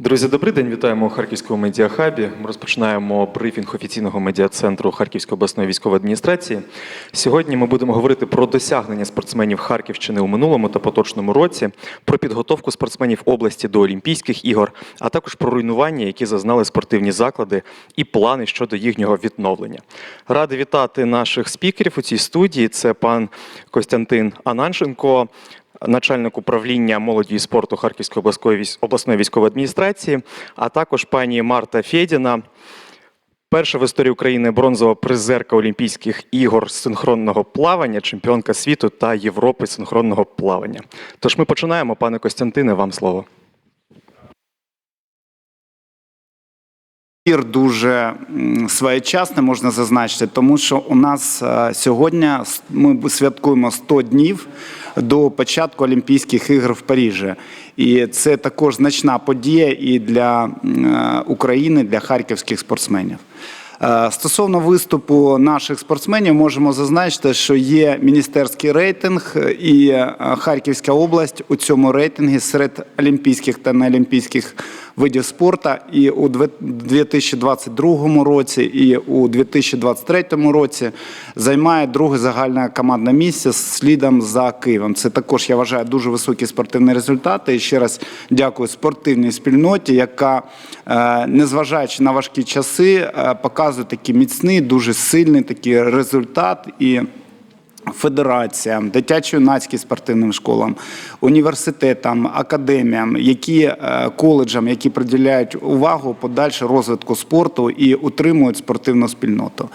Друзі, добрий день. Вітаємо у Харківському медіахабі. Ми розпочинаємо брифінг офіційного медіа-центру Харківської обласної військової адміністрації. Сьогодні ми будемо говорити про досягнення спортсменів Харківщини у минулому та поточному році, про підготовку спортсменів області до Олімпійських ігор, а також про руйнування, які зазнали спортивні заклади, і плани щодо їхнього відновлення. Радий вітати наших спікерів у цій студії. Це пан Костянтин Ананченко, начальник управління молоді і спорту Харківської обласної військової адміністрації, а також пані Марта Федіна, перша в історії України бронзова призерка Олімпійських ігор синхронного плавання, чемпіонка світу та Європи синхронного плавання. Тож ми починаємо, пане Костянтине, вам слово. Ефір дуже м, своєчасний, можна зазначити, тому що у нас е, сьогодні ми святкуємо 100 днів до початку Олімпійських ігор в Парижі. І це також значна подія і для е, України, для харківських спортсменів. Е, Стосовно виступу наших спортсменів, можемо зазначити, що є міністерський рейтинг, і Харківська область у цьому рейтингі серед олімпійських та неолімпійських видів спорту і у две- 2022 році, і у 2023 році займає друге загальне командне місце слідом за Києвом. Це також я вважаю дуже високі спортивні результати. І ще раз дякую спортивній спільноті, яка, е, незважаючи на важкі часи, е, показує такий міцний, дуже сильний такий результат і. Федераціям, дитячо-юнацьким спортивним школам, університетам, академіям, які е, коледжам, які приділяють увагу подальше розвитку спорту і утримують спортивну спільноту.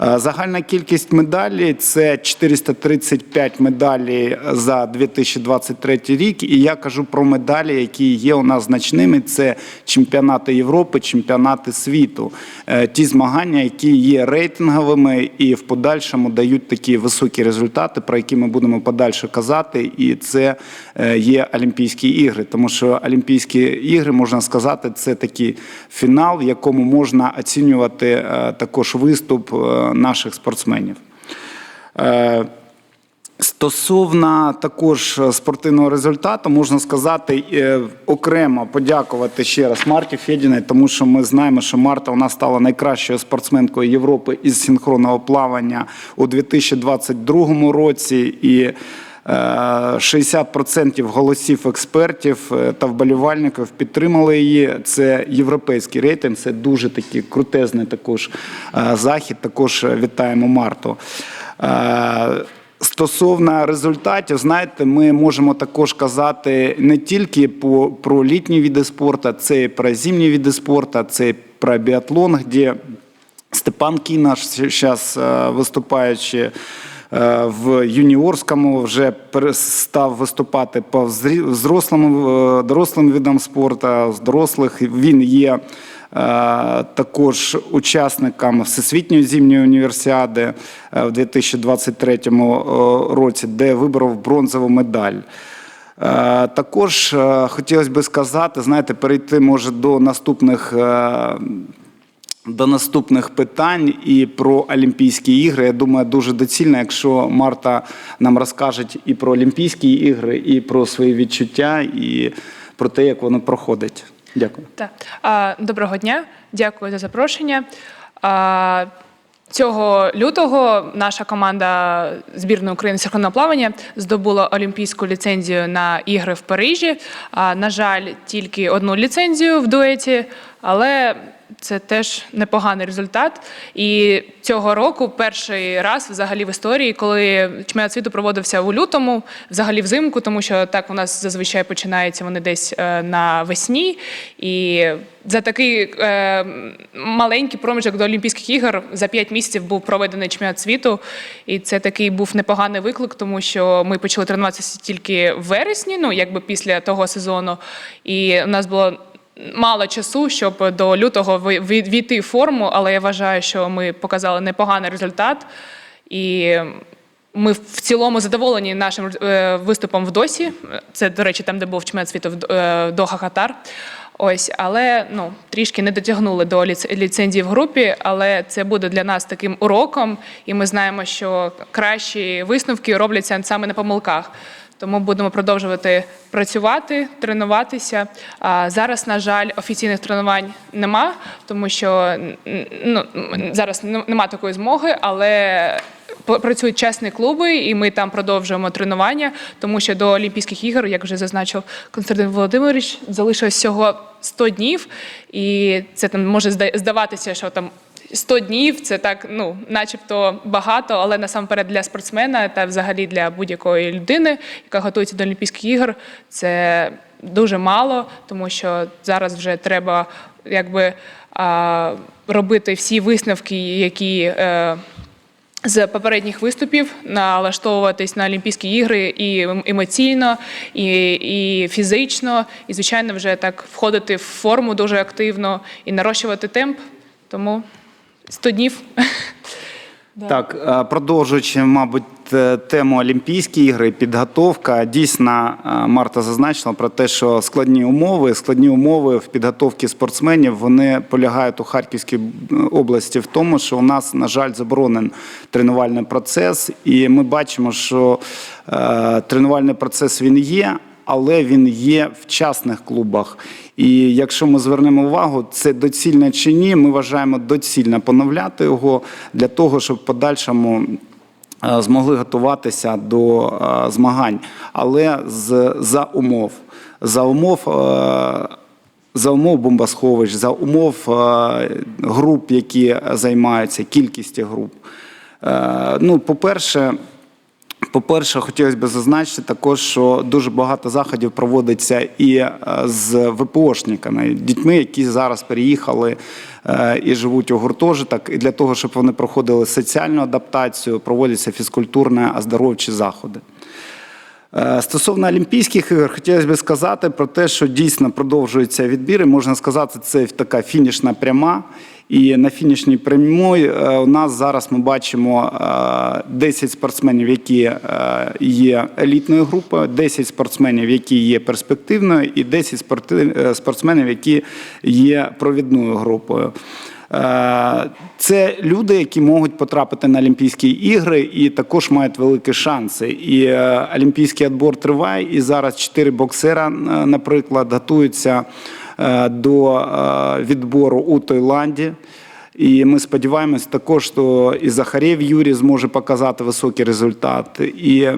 Е, Загальна кількість медалей це 435 медалей за 2023 рік. І я кажу про медалі, які є у нас значними. Це чемпіонати Європи, чемпіонати світу, Е, ті змагання, які є рейтинговими і в подальшому дають такі високі результати, про які ми будемо подальше казати. І це е, є Олімпійські ігри, тому що Олімпійські ігри можна сказати, це такий фінал, в якому можна оцінювати е, також виступ е, наших спортсменів. Е, Стосовно також е, спортивного результату, можна сказати, е, окремо подякувати ще раз Марті Федіної, тому що ми знаємо, що Марта у стала найкращою спортсменкою Європи із синхронного плавання у 2022 році. І е, 60% голосів експертів е, та вболівальників підтримали її. Це європейський рейтинг, це дуже такий крутезний також е, захід. Також е, вітаємо Марту. Е, Стосовно результатів, знаєте, ми можемо також казати не тільки по, про літні види спорту, це і про зимні види спорту, це і про біатлон, де Степан Кінаш зараз виступаючи е, в юніорському, вже перестав виступати по взрослим, е, дорослим видам спорту, з дорослих він є. Е, Також учасникам Всесвітньої зимньої універсіади е, в 2023 році, де виборов бронзову медаль. Е, Також е, хотілося би сказати, знаєте, перейти може до наступних. е, До наступних питань і про Олімпійські ігри. Я думаю, дуже доцільно, якщо Марта нам розкаже і про Олімпійські ігри, і про свої відчуття, і про те, як воно проходить. Дякую. Так. Доброго дня, дякую за запрошення. Цього лютого наша команда збірної України синхронного плавання здобула олімпійську ліцензію на ігри в Парижі. На жаль, тільки одну ліцензію в дуеті, але це теж непоганий результат. І цього року перший раз взагалі в історії, коли чемпіонат світу проводився у лютому, взагалі взимку, тому що так у нас зазвичай починаються вони десь е, навесні. І за такий е, маленький проміжок до Олімпійських ігор за 5 місяців був проведений чемпіонат світу. І це такий був непоганий виклик, тому що ми почали тренуватися тільки в вересні, ну якби після того сезону. І у нас було мало часу, щоб до лютого війти в форму, але я вважаю, що ми показали непоганий результат. І ми в цілому задоволені нашим е, виступом в досі. Це, до речі, там, де був чемпіонат світу в е, Доха Катар. Ось, але ну трішки не дотягнули до ліцензії в групі, але це буде для нас таким уроком, і ми знаємо, що кращі висновки робляться саме на помилках. Тому будемо продовжувати працювати, тренуватися. А зараз, на жаль, офіційних тренувань нема, тому що ну, зараз нема такої змоги, але працюють чесні клуби, і ми там продовжуємо тренування, тому що до Олімпійських ігор, як вже зазначив Константин Володимирович, залишилось всього 100 днів, і це там може здаватися, що там 100 днів це так, ну, начебто багато, але насамперед для спортсмена та взагалі для будь-якої людини, яка готується до Олімпійських ігор, це дуже мало, тому що зараз вже треба якби робити всі висновки, які. Е, з попередніх виступів налаштовуватись на Олімпійські ігри і емоційно, і, і фізично, і звичайно, вже так входити в форму дуже активно і нарощувати темп. Тому 100 днів. Так, е, продовжуючи, мабуть, е, тему Олімпійські ігри, підготовка. Дійсно, е, Марта зазначила про те, що складні умови, складні умови в підготовці спортсменів вони полягають у Харківській області в тому, що у нас, на жаль, заборонений тренувальний процес, і ми бачимо, що тренувальний процес він є. Але він є в частних клубах. І якщо ми звернемо увагу, це доцільно чи ні, ми вважаємо доцільно поновляти його для того, щоб в подальшому е, змогли готуватися до е, змагань, але з, за умов. За умов. е, За умов бомбосховищ, за умов груп, які займаються, кількості груп. Ну, по-перше, по-перше, хотілося б зазначити також, що дуже багато заходів проводиться і е, з ВПОшниками, дітьми, які зараз переїхали е, і живуть у гуртожиток. І для того, щоб вони проходили соціальну адаптацію, проводяться фізкультурні оздоровчі заходи. Е, Стосовно Олімпійських ігор, хотілося б сказати про те, що дійсно продовжуються відбіри. Можна сказати, це така фінішна пряма. І на фінішній прямій е, у нас зараз ми бачимо е, 10 спортсменів, які е, є елітною групою, 10 спортсменів, які є перспективною, і 10 е, спортсменів, які є провідною групою. Е, Це люди, які можуть потрапити на Олімпійські ігри і також мають великі шанси. І е, олімпійський відбор триває. І зараз чотири боксера, е, наприклад, готуються е, до е, відбору у Таїланді. І ми сподіваємось також, що і Захарєв Юрій зможе показати високий результат. І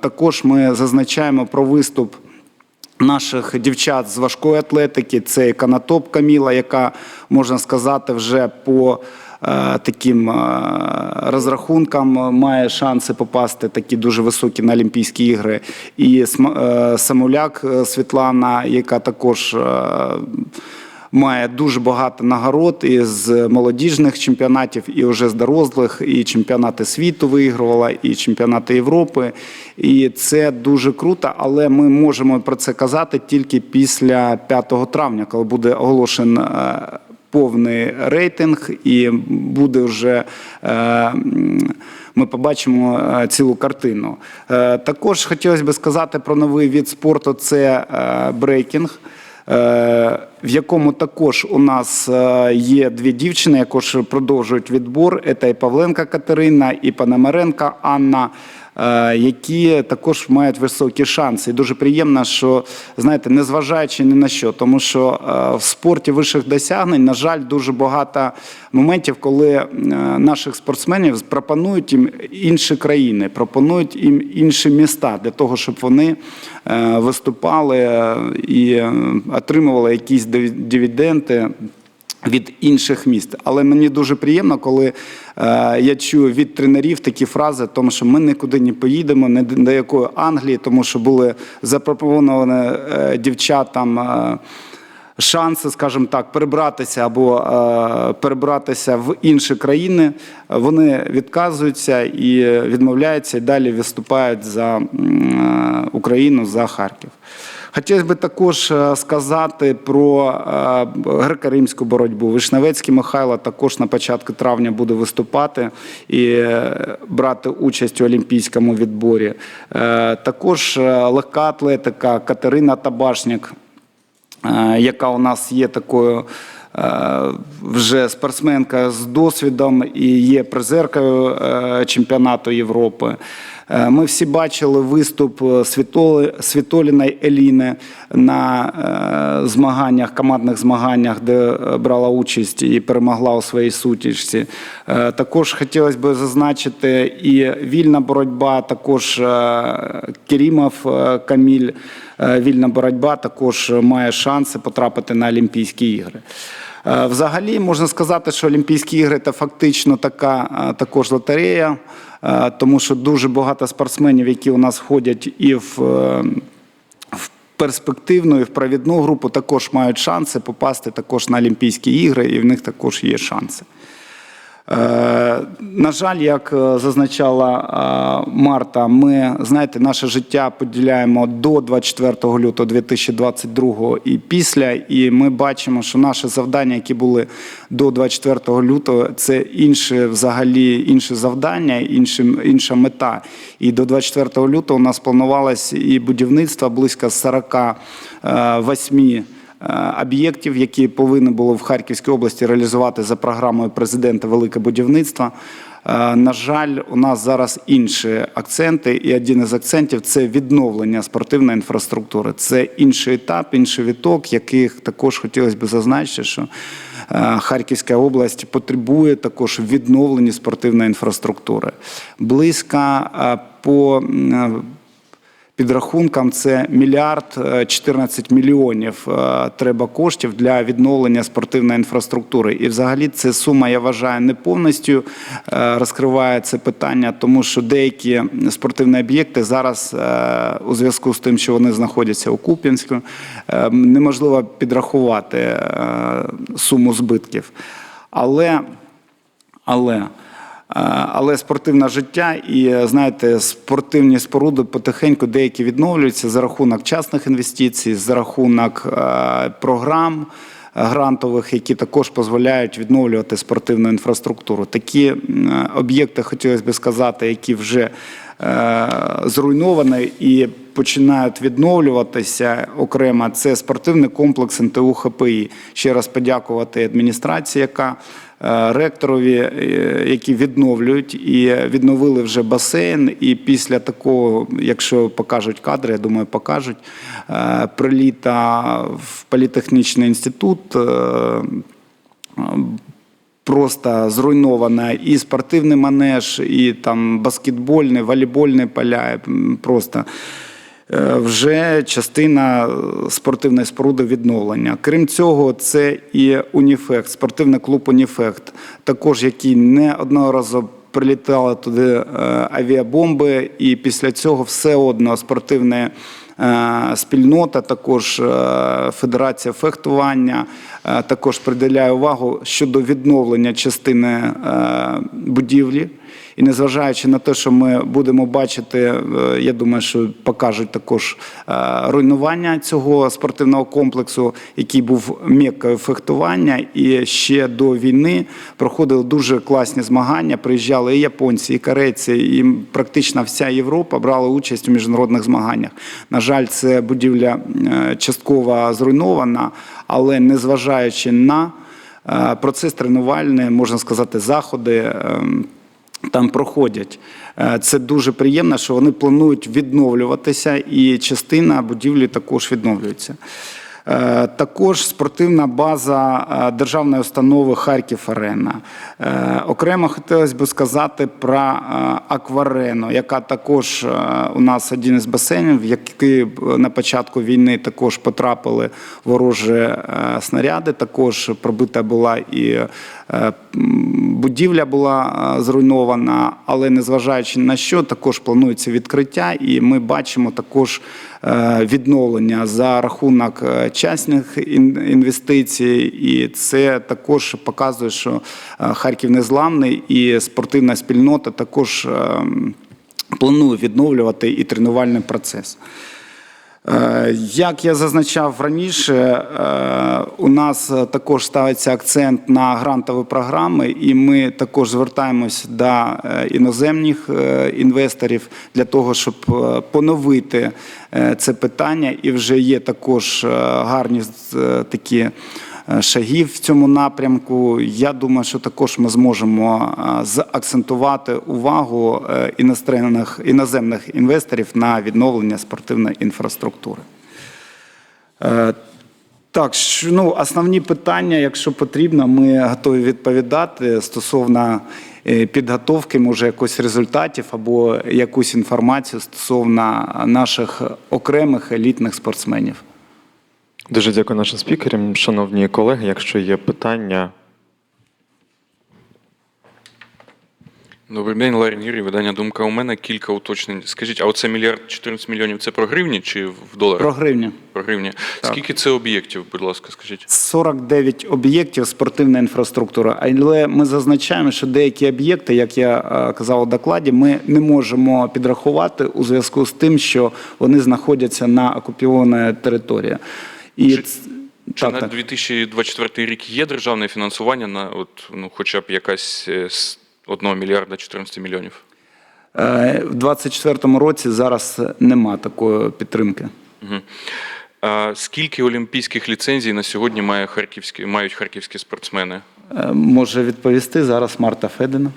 також ми зазначаємо про виступ наших дівчат з важкої атлетики. Це Канатоп Каміла, яка можна сказати, вже по е, таким е, розрахункам має шанси попасти такі дуже високі на Олімпійські ігри. І е, Самуляк е, Світлана, яка також. е, Має дуже багато нагород із молодіжних чемпіонатів, і вже з дорослих, і чемпіонати світу виігрувала, і чемпіонати Європи. І це дуже круто, але ми можемо про це казати тільки після 5 травня, коли буде оголошений е, повний рейтинг, і буде вже. е, Ми побачимо е, цілу картину. Е, Також хотілося б сказати про новий від спорту це брейкінг. В якому також у нас є дві дівчини, якож продовжують відбор. Це і Павленка Катерина, і Пономаренка Анна, які також мають високі шанси. І дуже приємно, що знаєте, незважаючи ні на що, тому що е, в спорті вищих досягнень, на жаль, дуже багато моментів, коли е, наших спортсменів пропонують їм інші країни, пропонують їм інші міста для того, щоб вони е, виступали е, і е, отримували якісь диві- дивіденди від інших міст. Але мені дуже приємно, коли е, я чую від тренерів такі фрази, тому що ми нікуди не поїдемо, не до якої Англії, тому що були запропоновані е, дівчатам. Е, Шанси, скажімо так, перебратися або е, перебратися в інші країни, вони відказуються і відмовляються, і далі виступають за е, Україну, за Харків. Хотілося б також е, сказати про е, греко-римську боротьбу. Вишневецький Михайло також на початку травня буде виступати і е, брати участь у олімпійському відборі. Також легка атлетика Катерина Табашняк, е, яка у нас є такою. Вже спортсменка з досвідом і є призеркою чемпіонату Європи. Е, Ми всі бачили виступ е, Світоліної Еліни на е, змаганнях, командних змаганнях, де брала участь і перемогла у своїй сутичці. Е, Також хотілося б зазначити і вільна боротьба, також Керімов Каміль, вільна боротьба також має шанси потрапити на Олімпійські ігри. Е, Взагалі можна сказати, що Олімпійські ігри це фактично така е, також лотерея, е, тому що дуже багато спортсменів, які у нас входять і в, в перспективну, і в провідну групу, також мають шанси попасти також на Олімпійські ігри, і в них також є шанси. Е, На жаль, як е, зазначала е, Марта, ми знаєте, наше життя поділяємо до 24 лютого 2022 і після. І ми бачимо, що наші завдання, які були до 24 лютого, це інше взагалі інше завдання, інше, інша мета. І до 24 лютого у нас планувалось і будівництво близько 48 е, об'єктів, які повинні було в Харківській області реалізувати за програмою президента Велике будівництво. Е, На жаль, у нас зараз інші акценти, і один із акцентів це відновлення спортивної інфраструктури. Це інший етап, інший віток, яких також хотілося б зазначити, що е, Харківська область потребує також відновлення спортивної інфраструктури. Близько е, по підрахункам це мільярд е, 14 мільйонів е, треба коштів для відновлення спортивної інфраструктури. І взагалі ця сума, я вважаю, не повністю е, розкриває це питання, тому що деякі спортивні об'єкти зараз е, у зв'язку з тим, що вони знаходяться у Куп'янську, е, неможливо підрахувати е, суму збитків. Але але, е, але спортивне життя і е, знаєте, спортивні споруди потихеньку деякі відновлюються за рахунок частних інвестицій, за рахунок е, програм е, грантових, які також дозволяють відновлювати спортивну інфраструктуру. Такі об'єкти, хотілося б сказати, які вже е, зруйновані і починають відновлюватися окремо. Це спортивний комплекс НТУ ХПІ. Ще раз подякувати адміністрації, яка е, ректорові, е, які відновлюють і відновили вже басейн. І після такого, якщо покажуть кадри, я думаю, покажуть е, приліта в політехнічний інститут. е, Просто зруйнована і спортивний манеж, і там баскетбольні, волейбольні поля. Просто е, вже частина е, спортивної споруди відновлення. Крім цього, це і Уніфект, спортивний клуб Уніфект, також який неодноразово прилітали туди е, авіабомби, і після цього все одно спортивне. е, Спільнота, також е, Федерація фехтування, е, також приділяє увагу щодо відновлення частини е, будівлі. І незважаючи на те, що ми будемо бачити, е, я думаю, що покажуть також е, руйнування цього спортивного комплексу, який був меккою фехтування, і ще до війни проходили дуже класні змагання. Приїжджали і японці, і корейці, і практично вся Європа брала участь у міжнародних змаганнях. На жаль, це будівля е, частково зруйнована, але незважаючи на процес тренувальний, можна сказати, заходи. Там проходять. Е, Це дуже приємно, що вони планують відновлюватися, і частина будівлі також відновлюється. Е, Також спортивна база е, державної установи Харків Арена. Е, Окремо хотілося б сказати про Акварену, яка також у нас один із басейнів, в який на початку війни також потрапили ворожі снаряди. Також пробита була і будівля була зруйнована, але незважаючи на що, також планується відкриття, і ми бачимо також відновлення за рахунок е, частних інвестицій, і це також показує, що е, Харків незламний і спортивна спільнота також ем, планує відновлювати і тренувальний процес. Е, Як я зазначав раніше, е, у нас е, також ставиться акцент на грантові програми, і ми також звертаємось до іноземних інвесторів для того, щоб поновити це питання. І вже є також гарні такі. Е, шагів в цьому напрямку. Я думаю, що також ми зможемо е, заакцентувати увагу е, іноземних, іноземних інвесторів на відновлення спортивної інфраструктури. Так, ну, основні питання, якщо потрібно, ми готові відповідати стосовно підготовки, може, якось результатів або якусь інформацію стосовно наших окремих елітних спортсменів. Дуже дякую нашим спікерам. Шановні колеги, якщо є питання, Добрий день, Ларін Юрій, видання Думка. У мене кілька уточнень. Скажіть, а оце мільярд 14 мільйонів це про гривні чи в доларах? Про гривню. Про гривні. Скільки це об'єктів, будь ласка, скажіть? 49 об'єктів спортивної інфраструктури. Але ми зазначаємо, що деякі об'єкти, як я е, казав у докладі, ми не можемо підрахувати у зв'язку з тим, що вони знаходяться на окупованій території. І Чи- Чи так, на так. 2024 рік є державне фінансування на от, ну, хоча б якась е, з 1 мільярда 14 мільйонів? Е, В 2024 році зараз нема такої підтримки. Угу. А скільки олімпійських ліцензій на сьогодні має харківські, мають харківські спортсмени? Е, Може відповісти зараз Марта Федина.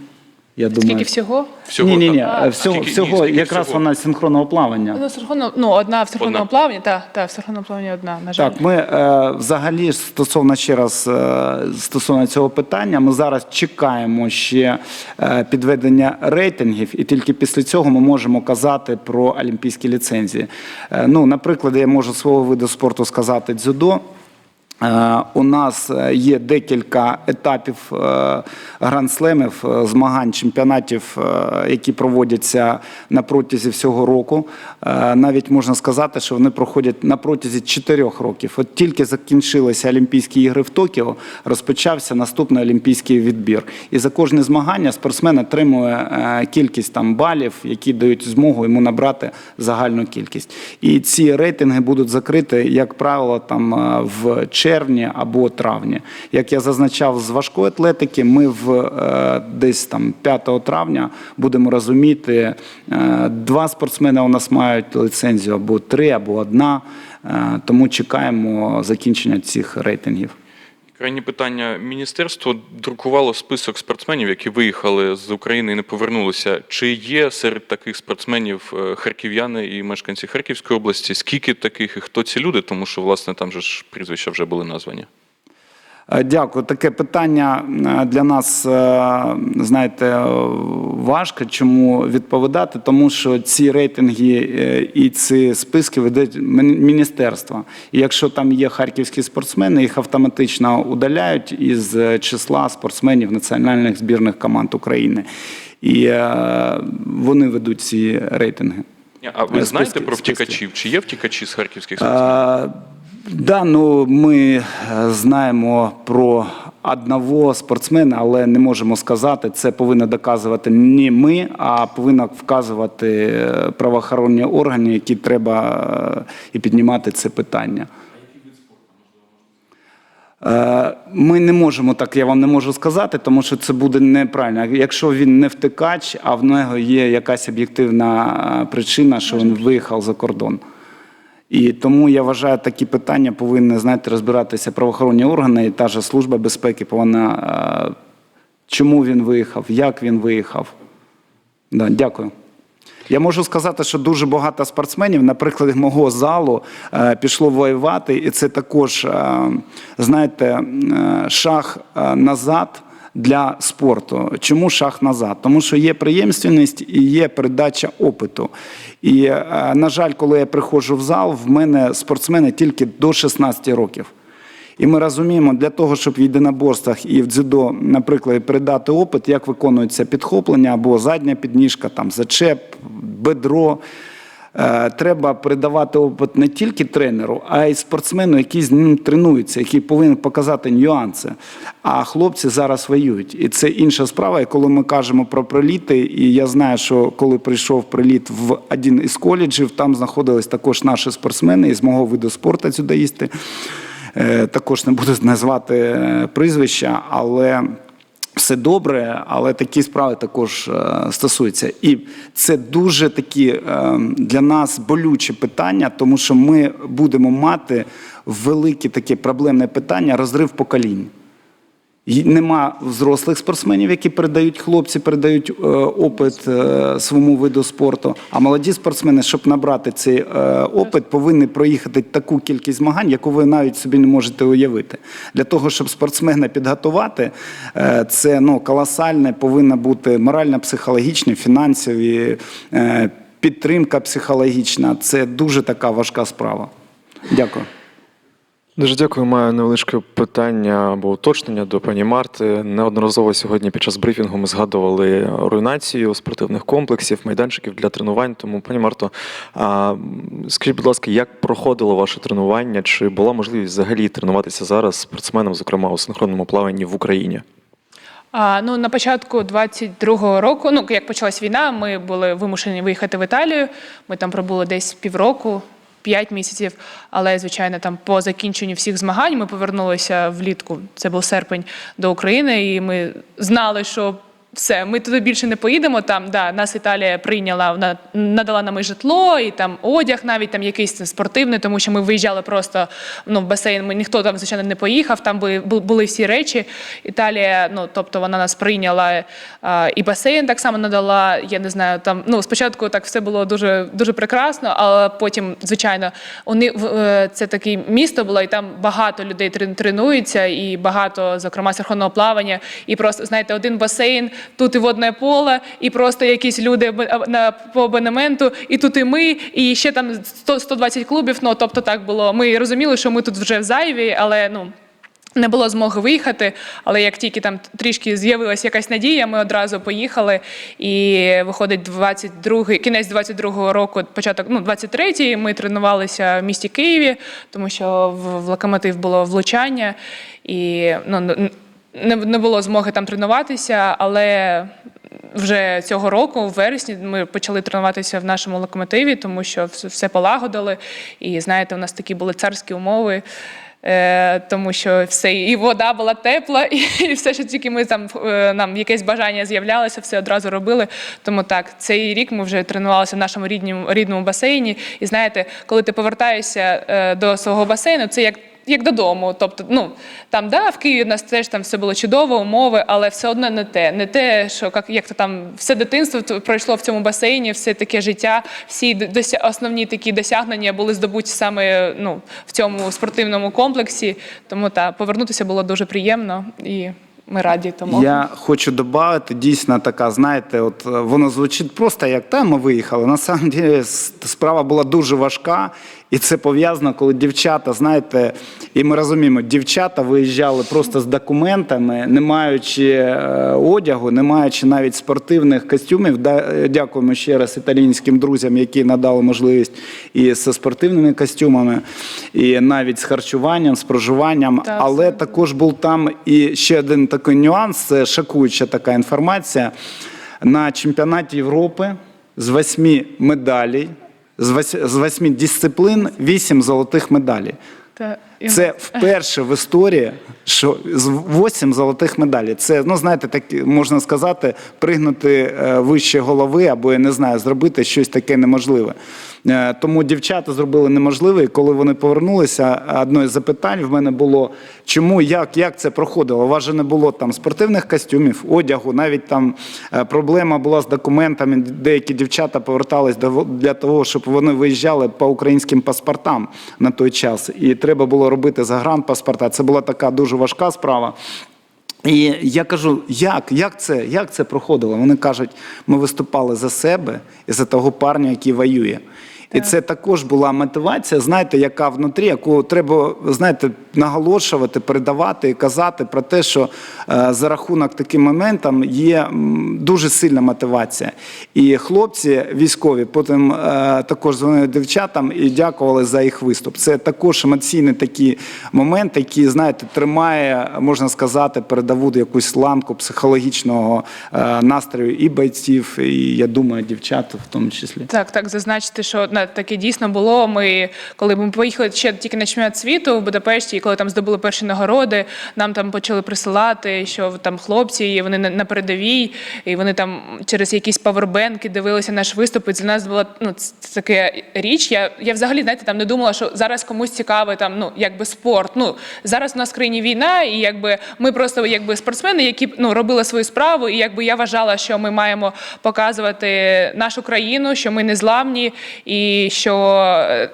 Я думаю, Скільки всього? Всього ні, ні, ні. так? Всього, Скільки- ні, всього скільки якраз всього? вона синхронного плавання. Ну, синхронно, ну, одна в синхронному Одна. плаванні, так, так, в синхронному плаванні одна, на жаль. Так, ми е, взагалі ж стосовно ще раз е, стосовно цього питання, ми зараз чекаємо ще е, підведення рейтингів, і тільки після цього ми можемо казати про олімпійські ліцензії. Е, ну, наприклад, я можу свого виду спорту сказати дзюдо. Е, У нас е, є декілька етапів е, гранд-слемів, змагань, чемпіонатів, які проводяться на протязі всього року. Навіть можна сказати, що вони проходять на протязі чотирьох років. От тільки закінчилися Олімпійські ігри в Токіо, розпочався наступний олімпійський відбір. І за кожне змагання спортсмен отримує кількість там балів, які дають змогу йому набрати загальну кількість. І ці рейтинги будуть закриті, як правило, там в червні або травні. Як я зазначав з важкої атлетики, ми в е, десь там 5 травня будемо розуміти, е, два спортсмени у нас мають ліцензію або три, або одна. Е, Тому чекаємо закінчення цих рейтингів. Крайнє питання. Міністерство друкувало список спортсменів, які виїхали з України і не повернулися. Чи є серед таких спортсменів е, харків'яни і мешканці Харківської області? Скільки таких і хто ці люди? Тому що, власне, там же ж прізвища вже були названі. Е, Дякую. Таке питання е, для нас, е, знаєте, важко. Чому відповідати? Тому що ці рейтинги і ці списки ведуть мін- міністерство. І якщо там є харківські спортсмени, їх автоматично удаляють із числа спортсменів національних збірних команд України. І вони ведуть ці рейтинги. А ви Е, знаєте про списки. втікачів? Чи є втікачі з харківських спортсменів? Да, ну ми е, знаємо про одного спортсмена, але не можемо сказати, це повинно доказувати не ми, а повинно вказувати е, правоохоронні органи, які треба е, і піднімати це питання. Ми не можемо так, я вам не можу сказати, тому що це буде неправильно. Якщо він не втикач, а в нього є якась об'єктивна причина, що він виїхав за кордон. І тому я вважаю, такі питання повинні знаєте, розбиратися правоохоронні органи, і та ж служба безпеки повинна, е, чому він виїхав, як він виїхав. Да, дякую. Я можу сказати, що дуже багато спортсменів, наприклад, мого залу е, пішло воювати, і це також, е, знаєте, шаг назад для спорту. Чому шаг назад? Тому що є преємственність і є передача опиту. І, е, на жаль, коли я приходжу в зал, в мене спортсмени тільки до 16 років. І ми розуміємо, для того, щоб в єдиноборствах і в дзюдо, наприклад, передати опит, як виконується підхоплення або задня підніжка, там зачеп, бедро. Е, Треба передавати опит не тільки тренеру, а й спортсмену, який з ним тренується, який повинен показати нюанси. А хлопці зараз воюють. І це інша справа. І коли ми кажемо про приліти, і я знаю, що коли прийшов приліт в один із коледжів, там знаходились також наші спортсмени із мого виду спорту дзюдоїсти. Е, Також не буду назвати е, прізвища, але все добре, але такі справи також е, стосуються. І це дуже такі е, для нас болючі питання, тому що ми будемо мати велике таке проблемне питання розрив поколінь. Нема взрослих спортсменів, які передають хлопці, передають е, опит е, своєму виду спорту. А молоді спортсмени, щоб набрати цей е, опит, повинні проїхати таку кількість змагань, яку ви навіть собі не можете уявити. Для того, щоб спортсмена підготувати, це ну, колосальне повинна бути морально-психологічні, фінансові, е, підтримка психологічна. Це дуже така важка справа. Дякую. Дуже дякую. Маю невеличке питання або уточнення до пані Марти. Неодноразово сьогодні під час брифінгу ми згадували руйнацію спортивних комплексів, майданчиків для тренувань. Тому, пані Марто, а, скажіть, будь ласка, як проходило ваше тренування? Чи була можливість взагалі тренуватися зараз спортсменам, зокрема у синхронному плаванні в Україні? А, ну, на початку 22-го року, ну як почалась війна, ми були вимушені виїхати в Італію. Ми там пробули десь півроку, п'ять місяців. Але, звичайно, там по закінченню всіх змагань ми повернулися влітку. Це був серпень до України, і ми знали, що. Все, ми туди більше не поїдемо. Там да, нас Італія прийняла, вона надала нам і житло, і там одяг, навіть там якийсь спортивний, тому що ми виїжджали просто ну, в басейн. Ми ніхто там звичайно не поїхав. Там були, були всі речі. Італія, ну тобто вона нас прийняла а, і басейн так само надала. Я не знаю, там ну спочатку так все було дуже дуже прекрасно, але потім, звичайно, вони в- е, це таке місто було, і там багато людей трен- тренуються, і багато, зокрема, синхронного плавання. І просто знаєте, один басейн, тут і водне поле, і просто якісь люди по абонементу, і тут і ми, і ще там 100, 120 клубів. Ну тобто так було. Ми розуміли, що ми тут вже зайві, але ну. Не було змоги виїхати, але як тільки там трішки з'явилася якась надія, ми одразу поїхали. І виходить 22-й, кінець 22-го року, початок ну 23-й, Ми тренувалися в місті Києві, тому що в, в локомотив було влучання, і ну не, не було змоги там тренуватися, але. Вже цього року, в вересні, ми почали тренуватися в нашому локомотиві, тому що все- полагодили. І знаєте, у нас такі були царські умови. Е, тому що все і вода була тепла, і, і все, що тільки ми там е, нам якесь бажання з'являлося, все одразу робили. Тому так, цей рік ми вже тренувалися в нашому рідному, рідному басейні. І знаєте, коли ти повертаєшся е, до свого басейну, це як. Як додому, тобто, ну там да, в Києві в нас теж там все було чудово, умови, але все одно не те. Не те, що як, як то там все дитинство пройшло в цьому басейні, все таке життя, всі дося, основні такі досягнення були здобуті саме ну, в цьому спортивному комплексі. Тому та повернутися було дуже приємно і ми раді тому. Я хочу додати, дійсно така, знаєте, от е, воно звучить просто як та ми виїхали. На самом деле справа була дуже важка, і це пов'язано, коли дівчата, знаєте, і ми розуміємо, дівчата виїжджали просто з документами, не маючи е, одягу, не маючи навіть спортивних костюмів. Е, Дякуємо ще раз італійським друзям, які надали можливість і зі спортивними костюмами, і навіть з харчуванням, з проживанням. Так, Але абсолютно. також був там і ще один такий нюанс, це шокуюча така інформація. На чемпіонаті Європи з восьми медалей, з вось- з восьми дисциплін, вісім золотих медалей. Це вперше в історії, що з вісім золотих медалей. Це, ну знаєте, так можна сказати, пригнути е, вище голови або я не знаю, зробити щось таке неможливе. Е, Тому дівчата зробили неможливе. І коли вони повернулися, одне з запитань в мене було: чому, як, як це проходило? У вас же не було там спортивних костюмів, одягу, навіть там е, проблема була з документами. Деякі дівчата повертались для того, щоб вони виїжджали по українським паспортам на той час. І треба було робити загранпаспорта. Це була така дуже важка справа. І я кажу, як, як, це, як це проходило? Вони кажуть, ми виступали за себе і за того парня, який воює. І це також була мотивація, знаєте, яка внутрі, яку треба знаєте, наголошувати, передавати і казати про те, що е, за рахунок таким моментам є дуже сильна мотивація. І хлопці військові потім е, також дзвонили дівчатам і дякували за їх виступ. Це також емоційний такий момент, який, знаєте, тримає, можна сказати, передову якусь ланку психологічного е, настрою і бойців, і я думаю, дівчат в тому числі. Так, так, зазначити, що на таке дійсно було. Ми коли ми поїхали ще тільки на чемпіонат світу в Будапешті, і коли там здобули перші нагороди, нам там почали присилати, що там хлопці, і вони на, передовій, і вони там через якісь павербенки дивилися наш виступ. І для нас була ну таке річ. Я, я взагалі знаєте, там не думала, що зараз комусь цікавий там, ну якби спорт. Ну зараз у нас в країні війна, і якби ми просто якби спортсмени, які ну робили свою справу, і якби я вважала, що ми маємо показувати нашу країну, що ми не зламні, і що е,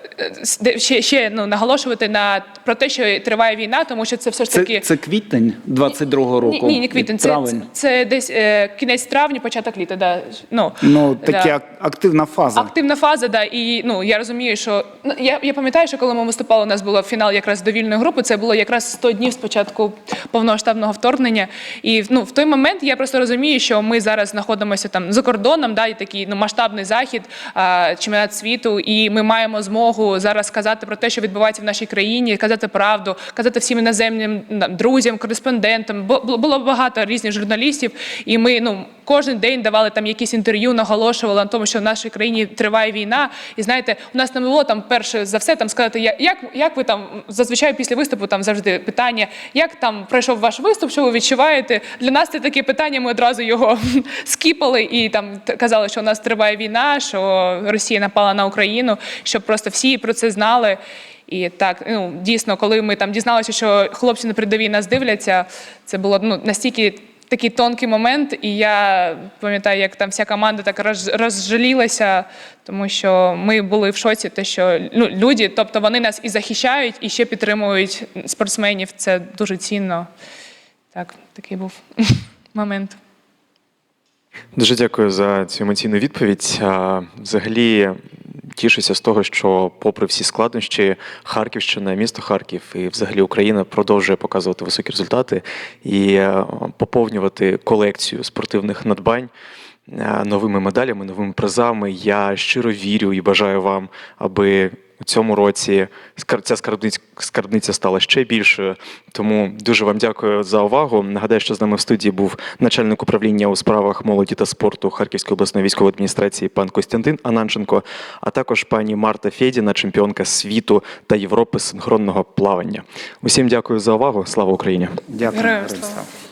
е, ще, ще ну наголошувати на про те, що триває війна, тому що це все ж таки Це, це квітень 22-го року? ні, ні, квітень. Це, це, це десь е, кінець травня, початок літа. Да. Ну, Ну, такі да. активна фаза. Активна фаза, да, і ну я розумію, що ну я, я пам'ятаю, що коли ми виступали, у нас було фінал якраз довільної групи. Це було якраз 100 днів з початку повномасштабного вторгнення. І ну в той момент я просто розумію, що ми зараз знаходимося там за кордоном, да, і такий ну масштабний захід, а, чемпіонат світу, і ми маємо змогу зараз сказати про те, що відбувається в нашій країні, казати правду, казати всім іноземним друзям, кореспондентам. Було багато різних журналістів, і ми ну кожен день давали там якісь інтерв'ю, наголошували на тому, що в нашій країні триває війна. І знаєте, у нас не було там перше за все там сказати, як, як ви там зазвичай після виступу там завжди питання, як там пройшов ваш виступ, що ви відчуваєте? Для нас це таке питання. Ми одразу його скіпали і там казали, що у нас триває війна, що Росія напала на Україну, щоб просто всі про це знали. І так, ну дійсно, коли ми там дізналися, що хлопці на передовій нас дивляться, це було ну настільки такий тонкий момент. І я пам'ятаю, як там вся команда так роз, розжалілася, тому що ми були в шоці, те, що ну, люди, тобто вони нас і захищають, і ще підтримують спортсменів. Це дуже цінно. Так, такий був момент. Дуже дякую за цю емоційну відповідь. Взагалі тішуся з того, що, попри всі складнощі, Харківщина, місто Харків і взагалі Україна продовжує показувати високі результати і е, поповнювати колекцію спортивних надбань. е, Новими медалями, новими призами. Я щиро вірю і бажаю вам, аби у цьому році ця скарбниця, скарбниця стала ще більшою. Тому дуже вам дякую за увагу. Нагадаю, що з нами в студії був начальник управління у справах молоді та спорту Харківської обласної військової адміністрації пан Костянтин Ананченко, а також пані Марта Федіна, чемпіонка світу та Європи синхронного плавання. Усім дякую за увагу. Слава Україні! Дякую. Героям слава.